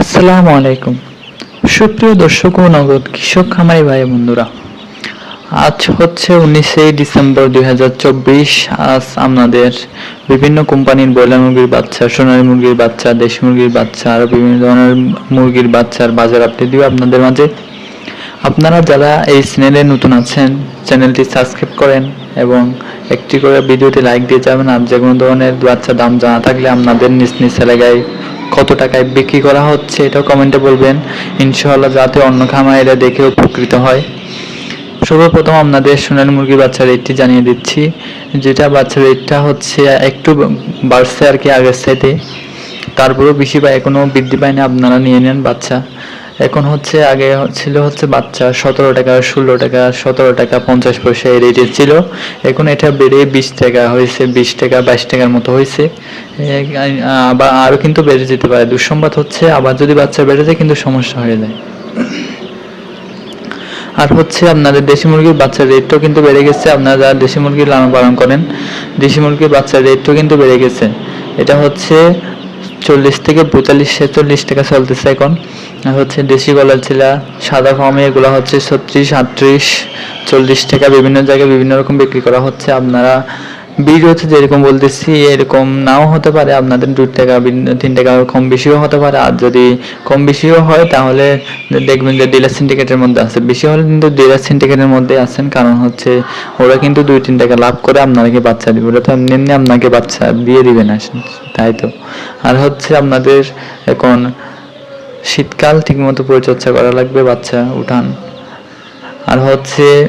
আসসালামু আলাইকুম। সুপ্রিয় দর্শক ও নগদ কৃষক খামারি ভাই বন্ধুরা, আজ হচ্ছে উনিশে ডিসেম্বর দুই হাজার চব্বিশ। আজ আপনাদের বিভিন্ন কোম্পানির ব্রয়লার মুরগির বাচ্চা, সোনালী মুরগির বাচ্চা, দেশি মুরগির বাচ্চা আর বিভিন্ন ধরনের মুরগির বাচ্চার বাজার আপডেট দিব আপনাদের মাঝে। আপনারা যারা এই চ্যানেলে নতুন আছেন, চ্যানেলটি সাবস্ক্রাইব করেন এবং একটি করে ভিডিওটি লাইক দিয়ে যাবেন। আর যে কোনো ধরনের বাচ্চা দাম জানা থাকলে আপনাদের নিজ নিজ এলাকায় কত টাকায় বিক্রি করা হচ্ছে এটাও কমেন্টে বলবেন। ইনশাআল্লাহ যাতে অন্য খামারিরা দেখে উপকৃত হয়। সর্বপ্রথম আপনাদের সোনালী মুরগির বাচ্চা রেটটি জানিয়ে দিচ্ছি। যেটা বাচ্চার রেটটা হচ্ছে একটু বাড়ছে আর কি আগের সাইডে তারপরেও বেশি বা এখনও বৃদ্ধি পায়নি, আপনারা নিয়ে নেন বাচ্চা। এখন হচ্ছে আগে ছিল হচ্ছে বাচ্চা সতেরো টাকা, ষোলো টাকা, সতেরো টাকা, পঞ্চাশ পয়সা এই রেটে ছিল। এখন এটা বেড়ে বিশ টাকা হয়েছে, বিশ টাকা, বাইশ টাকার মতো হয়েছে। আবার আরও কিন্তু বেড়ে যেতে পারে। দুঃসংবাদ হচ্ছে আবার যদি বাচ্চা বেড়ে যায় কিন্তু সমস্যা হয়ে যায়। আর হচ্ছে আপনাদের দেশি মুরগির বাচ্চার রেটটাও কিন্তু বেড়ে গেছে। আপনারা যারা দেশি মুরগি লালন পালন করেন, দেশি মুরগির বাচ্চার রেটটাও কিন্তু বেড়ে গেছে। এটা হচ্ছে চল্লিশ থেকে পঁয়তাল্লিশ, ছেচল্লিশ টাকা চলতেছে এখন। আর হচ্ছে দেশি গলার ছিল, সাদা ফর্মে এগুলো হচ্ছে ছত্রিশ, আটত্রিশ, চল্লিশ টাকা বিভিন্ন জায়গায় বিভিন্ন রকম বিক্রি করা হচ্ছে। আপনারা ভিডিওতে যেরকম বলতেছি, এরকম নাও হতে পারে। আপনাদের দু টাকা, তিন টাকা কম বেশিও হতে পারে। আর যদি কম বেশিও হয়, তাহলে দেখবেন যে ডিলার সিন্ডিকেটের মধ্যে আছে। বেশি হলে কিন্তু ডিলার সিন্ডিকেটের মধ্যে আছেন। কারণ হচ্ছে ওরা কিন্তু দুই, তিন টাকা লাভ করে আপনাকে বাচ্চা দিবে। ওরা তো এমনি আপনাকে বাচ্চা দিয়ে দিবে না। তাই তো। আর হচ্ছে আপনাদের এখন শীতকাল ঠিকমতো পরিচর্যা করা লাগবে, বাচ্চা উঠান। আর হচ্ছে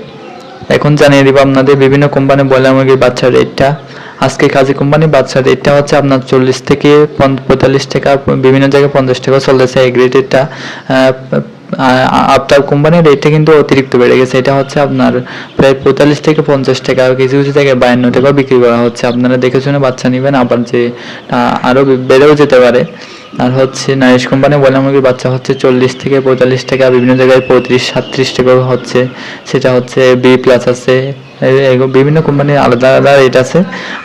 এখন জানিয়ে দিব আপনাদের বিভিন্ন কোম্পানি ব্রয়লার মুরগির বাচ্চা রেটটা। আজকে কাজী কোম্পানির বাচ্চা রেটটা হচ্ছে আপনার চল্লিশ থেকে পঁয়তাল্লিশ টাকা বিভিন্ন জায়গায় পঞ্চাশ টাকা চলতেছে, এই রেটেরটা আপনার কোম্পানির রেটটা কিন্তু অতিরিক্ত বেড়ে গেছে। এটা হচ্ছে আপনার প্রায় পঁয়তাল্লিশ থেকে পঞ্চাশ টাকা, আর কিছু কিছু জায়গায় বায়ান্ন টাকা বিক্রি করা হচ্ছে। আপনারা দেখে শুনে বাচ্চা নেবেন, আবার যে আরও বেড়েও যেতে পারে। আর হচ্ছে নারিশ কোম্পানি বলে আমাকে বাচ্চা হচ্ছে চল্লিশ থেকে পঁয়তাল্লিশ টাকা বিভিন্ন জায়গায় পঁয়ত্রিশ, সাতত্রিশ টাকা হচ্ছে। সেটা হচ্ছে বি প্লাস আছে। বিভিন্ন কোম্পানির আলাদা আলাদা রেট আছে।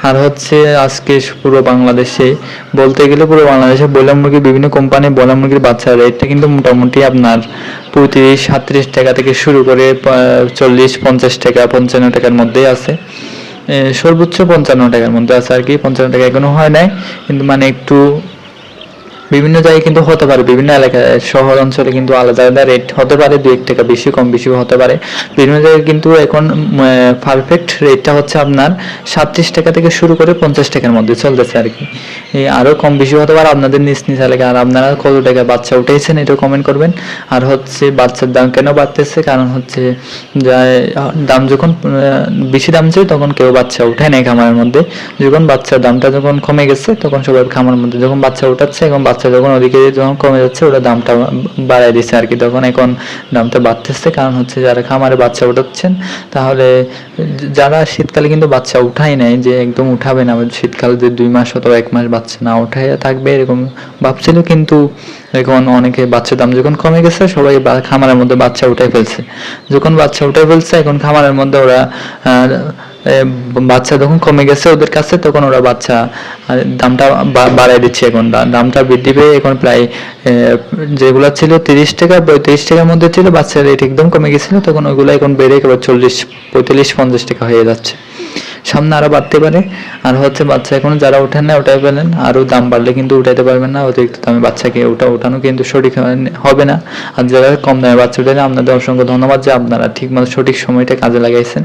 আর হচ্ছে আজকে পুরো বাংলাদেশে বলতে গেলে পুরো বাংলাদেশে বয়লার মুরগি বিভিন্ন কোম্পানি বয়লার মুরগির বাচ্চার রেটটা কিন্তু মোটামুটি আপনার পঁয়ত্রিশ সাতত্রিশ টাকা থেকে শুরু করে চল্লিশ, পঞ্চাশ টাকা, পঞ্চান্ন টাকার মধ্যেই আছে। সর্বোচ্চ পঞ্চান্ন টাকার মধ্যে আছে আর কি। পঞ্চান্ন টাকা এখনও হয় নাই। কিন্তু মানে একটু বিভিন্ন জায়গায় কিন্তু হতে পারে, বিভিন্ন এলাকায়, শহর অঞ্চলে কিন্তু আলাদা আলাদা রেট হতে পারে দু এক টাকা বেশি, কম বেশি হতে পারে। বিভিন্ন জায়গায় কিন্তু এখন পারফেক্ট রেটটা হচ্ছে আপনার সাতত্রিশ টাকা থেকে শুরু করে পঞ্চাশ টাকার মধ্যে চলতেছে আর কি। আরও কম বেশি হতে পারে আপনাদের নিজ নিজ এলাকায়। আর আপনারা কত টাকা বাচ্চা উঠেছেন এটাও কমেন্ট করবেন। আর হচ্ছে বাচ্চার দাম কেন বাড়তেছে? কারণ হচ্ছে দাম যখন বেশি দাম চাই তখন কেউ বাচ্চা উঠায় নাই খামারের মধ্যে। যখন বাচ্চার দামটা যখন কমে গেছে তখন সবাই খামারের মধ্যে, যখন বাচ্চা উঠাচ্ছে এবং বাচ্চা যখন ওদিকে যখন কমে যাচ্ছে, ওটা দামটা বাড়ায় দিচ্ছে আর কি তখন এখন দামটা বাড়তেছে। কারণ হচ্ছে যারা খামারে বাচ্চা উঠাচ্ছেন, তাহলে যারা শীতকালে কিন্তু বাচ্চা উঠাই নাই, যে একদম উঠাবে না, শীতকালে যে দুই মাস অথবা এক মাস বাচ্চা না উঠাইয়া থাকবে, এরকম ভাবছিল কিন্তু এখন অনেকে বাচ্চার দাম যখন কমে গেছে, সবাই খামারের মধ্যে বাচ্চা উঠাই ফেলছে। যখন বাচ্চা উঠাই ফেলছে, এখন খামারের মধ্যে ওরা বাচ্চা যখন কমে গেছে ওদের কাছে, তখন ওরা বাচ্চা দামটা বা- বাড়ায় দিচ্ছে এখন। দামটা বৃদ্ধি পেয়ে এখন প্রায় যেগুলো ছিল তিরিশ টাকা, পঁয়ত্রিশ টাকার মধ্যে ছিল, বাচ্চার রেট একদম কমে গেছিল, তখন ওইগুলো এখন বেড়ে একেবারে চল্লিশ, পঁয়তাল্লিশ, পঞ্চাশ টাকা হয়ে যাচ্ছে। সামনে আরও বাড়তে পারে। আর হচ্ছে বাচ্চা এখন যারা ওঠেন না ওটাই পেলেন। আরও দাম বাড়লে কিন্তু উঠাইতে পারবেন না। অতিরিক্ত দামে বাচ্চাকে ওটা ওঠানো কিন্তু সঠিক হবে না। আর যারা কম দামে বাচ্চা উঠাইলে আপনাদের অসংখ্য ধন্যবাদ যে আপনারা ঠিক মতো সঠিক সময়টা কাজে লাগাইছেন।